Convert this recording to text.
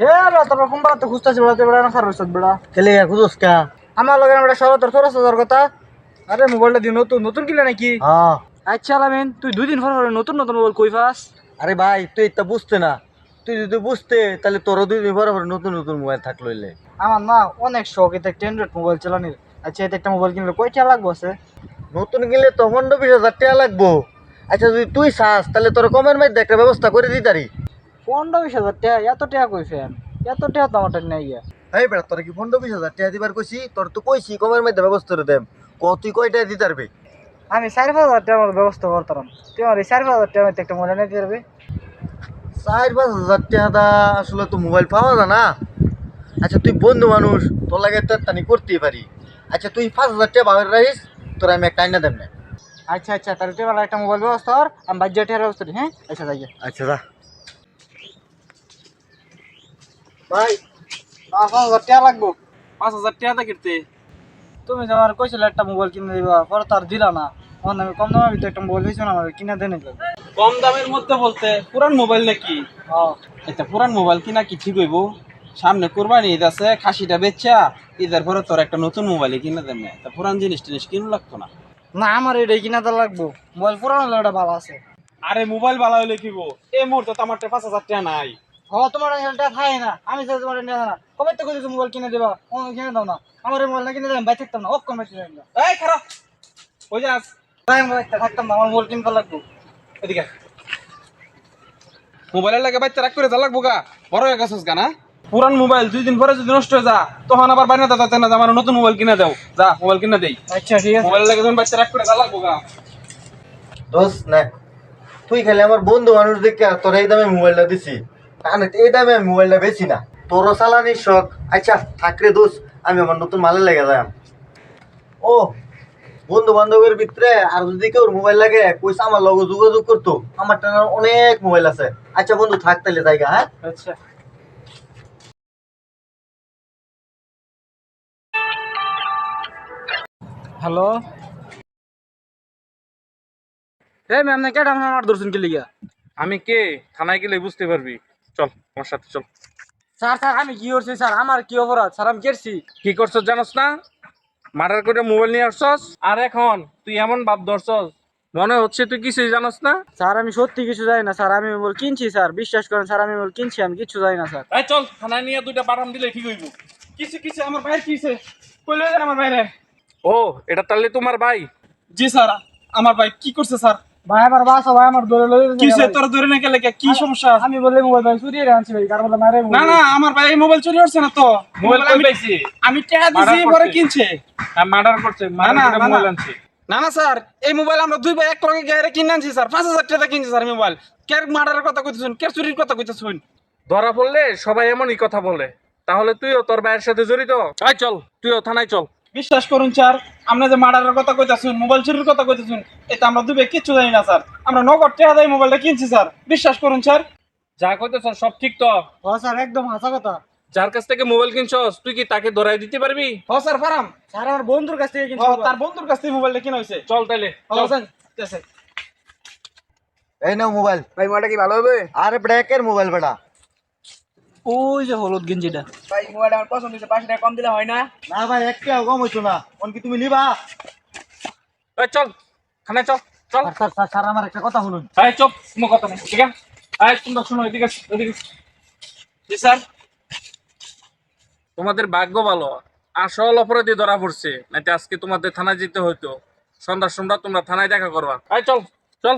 বেড়া তোর কোম্পানি তো খুঁজতেছি বেড়া বেড়া না খারাপ বেড়া? খেলে খুঁজোস কা? আমার লগে বেড়া সর তোর তোর তোর কথা? আরে মোবাইলটা দি নতুন নতুন কিনলে নাকি? হ্যাঁ। আচ্ছা আলামিন তুই দুই দিন পর পর নতুন নতুন মোবাইল কই পাস? আরে ভাই তুই এটা বুঝতে না। তুই যদি বুঝতে তাহলে তোর দুই দিন পরে পরে নতুন নতুন মোবাইল থাকল এলে। আমার না অনেক শখ এটা অ্যান্ড্রয়েড মোবাইল চালানির। আচ্ছা এটা একটা মোবাইল কিনলে কয়টা লাগবো আছে? নতুন কিনলে তো পনেরো বিশ হাজার টাকা লাগবো। আচ্ছা যদি তুই চাস তাহলে তোর কমের মধ্যে একটা ব্যবস্থা করে দিই তারি পনেরো বিশ হাজার টাকা এত টাকা কই ফ্যান? এত টাকা তো আমার টাকা নাই গিয়া এই বেড়া তোর কি পনেরো বিশ হাজার টাকা দিবার কইছি? তোর তো কইছি কমের মধ্যে ব্যবস্থা করে দেম। ক তুই কয়টা দিতে পারবি? আমি চার পাঁচ হাজার টাকার মতো ব্যবস্থা করতাম। তুই আমার এই চার পাঁচ হাজার টাকার মধ্যে একটা মোবাইল দিয়ে পারবি? চার পাঁচ হাজার টাকা দা আসলে তো মোবাইল পাওয়া যায় না। আচ্ছা তুই বন্ধু মানুষ তোর লাগে তো তানি করতেই পারি। আচ্ছা তুই পাঁচ হাজার টাকা বাবার রাখিস তোর আমি একটা আইনা দেব না। আচ্ছা আচ্ছা তাহলে তুই একটা মোবাইল ব্যবস্থা কর আমি বাজেটের ব্যবস্থা হ্যাঁ? আচ্ছা যাই আচ্ছা যা। ভাই পাঁচ হাজার টাকা লাগবো। পাঁচ হাজার টাকা কিনতে? তুমি যে আমার কইছিলে একটা মোবাইল কিনে দিবা পরে তার দিলা না। কম দামের ভিতরে একটা মোবাইল হয়েছে না আমার কিনে দেনে কম দামের মধ্যে বলতে পুরান মোবাইল নাকি? হ্যাঁ। এটা পুরান মোবাইল কিনা কি ঠিক হইব? সামনে কোরবানি ঈদ আছে খাসিটা বেচা ঈদের পরে তোর একটা নতুন মোবাইল কিনে দেন না তা পুরান জিনিস টিনিস কিনু লাগতো না? না আমার এটাই কিনা দেওয়া লাগবো। মোবাইল পুরানো হলে ওটা ভালো আছে। আরে মোবাইল ভালো হলে কিব এই মুহূর্তে তো আমার পাঁচ হাজার টাকা নাই। হ তোমার না। আমি চাই তোমার নিয়ে না কবে তো মোবাইল কিনে দেবা? ও কিনে দাও না। আমার মোবাইল কিনে দেবেন থাকতাম না। কম থাকতাম না এই খারাপ। ওই যাস তাই থাকতাম না আমার মোবাইল কিনতে লাগবো। এদিকে মোবাইলের লাগে বাচ্চা রাখ করে যা লাগবো গা। বড় হয়ে গেছিস গা না? পুরান মোবাইল দুই দিন পরে যদি নষ্ট হয়ে যা তখন আবার বাইরে দাদা না আমার নতুন মোবাইল কিনে দাও। যা মোবাইল কিনে দেই। আচ্ছা ঠিক আছে। মোবাইলের লাগে যখন বাচ্চা রাখ করে যা লাগবো গা। দোষ না তুই খালি আমার বন্ধু মানুষ দেখে তোর এই দামে মোবাইলটা দিছি। না এই দামে আমি মোবাইলটা বেশি না। তোরও চালানির শখ। আচ্ছা থাকরে দোষ আমি আমার নতুন মালে লেগে যাই ও বন্ধু বান্ধবের ভিতরে আর যদি কেউ মোবাইল লাগে কইসা আমার লগে যোগাযোগ করতো। আমার টানার অনেক মোবাইল আছে। আচ্ছা বন্ধু থাক তাহলে জায়গা হ্যাঁ? আচ্ছা। হ্যালো? এই ম্যাম না কেডা আমার দর্শন কে লিগা? আমি কে? থানায় গেলে বুঝতে পারবি। চল আমার সাথে চল। স্যার স্যার আমি কি করছি স্যার? আমার কি অপরাধ? স্যার আমি কেছি কি করছস জানোস না? মার্ডার করে মোবাইল নিয়ে আসছস? আর এখন তুই এমন ভাব ধরছস মনে হচ্ছে তুই কিছুই জানোস না? স্যার আমি সত্যি কিছু জানি না স্যার আমি মোবাইল কিনছি স্যার। বিশ্বাস করেন স্যার আমি মোবাইল কিনছি আমি কিছু জানি না স্যার। এই চল থানায় নিয়ে দুইটা বারাম দিলে ঠিক হইব। কিছু কিছু আমার ভাইয়ের কিছে কইলে আমার বাইরে ও এটা তাহলে তোমার ভাই? জি স্যার আমার ভাই। কি করছে স্যার? ভাই আমার বাসা ভাই আমার ধরে লই কিসে? তোর ধরে না গেলে কি সমস্যা? আমি বললে মোবাইল ভাই চুরিয়ে আনছি ভাই কার বলে মারে না না আমার ভাই এই মোবাইল চুরি হচ্ছে না তো। মোবাইল কই পাইছি? আমি টাকা দিছি পরে কিনছে। মার্ডার করছে মার্ডার মোবাইল আনছে। না না স্যার এই মোবাইল আমরা দুই ভাই এক লগে গায়ে কিনে আনছি স্যার। পাঁচ হাজার টাকা কিনছি স্যার মোবাইল। কে মার্ডারের কথা কইতেছুন? কে চুরির কথা কইতেছুন? ধরা পড়লে সবাই এমনই কথা বলে। তাহলে তুইও তোর ভাইয়ের সাথে জড়িত? আয় চল তুইও থানায় চল। বিশ্বাস করুন স্যার। আমরা যে মার্ডারের কথা কইতাছুন মোবাইল চুরির কথা কইতাছুন এটা আমরা দুবে কিচ্ছু জানি না স্যার। আমরা নগদ টাকা দিয়ে মোবাইলটা কিনছি স্যার। বিশ্বাস করুন স্যার। যা কইতেছ সব ঠিক তো? ও স্যার একদম হাসা কথা। যার কাছ থেকে মোবাইল কিনছস তুই কি তাকে ধরাই দিতে পারবি? হ স্যার পারাম। স্যার আমার বন্ধুর কাছ থেকে কিনছি তার বন্ধুর কাছ থেকে মোবাইলটা কিনা হয়েছে চল তাইলে চল। এই নাও মোবাইল ভাই মোবাইলটা কি ভালো হবে? আরে ব্র্যাকের মোবাইল বেটা। ওই যে হলুদ গেঞ্জিটা। ভাই মোবাইলটা আমার পছন্দ হয়েছে পাঁচশো টাকা কম দিলে হয় না? না ভাই একটা কম হইতো না। কোন কি তুমি নিবা? এই চল। থানায় চল চল। স্যার স্যার স্যার আমার একটা কথা শুনুন এই চুপ কোনো কথা নেই ঠিক আছে? এই তোমরা শোনো এদিকে এদিকে জি স্যার। তোমাদের ভাগ্য ভালো। আসল অপরাধী ধরা পড়ছে নাইতে আজকে তোমাদের থানায় যেতে হইতো। সন্ধ্যার সন্ধ্যা তোমরা থানায় দেখা করবা। এই চল চল।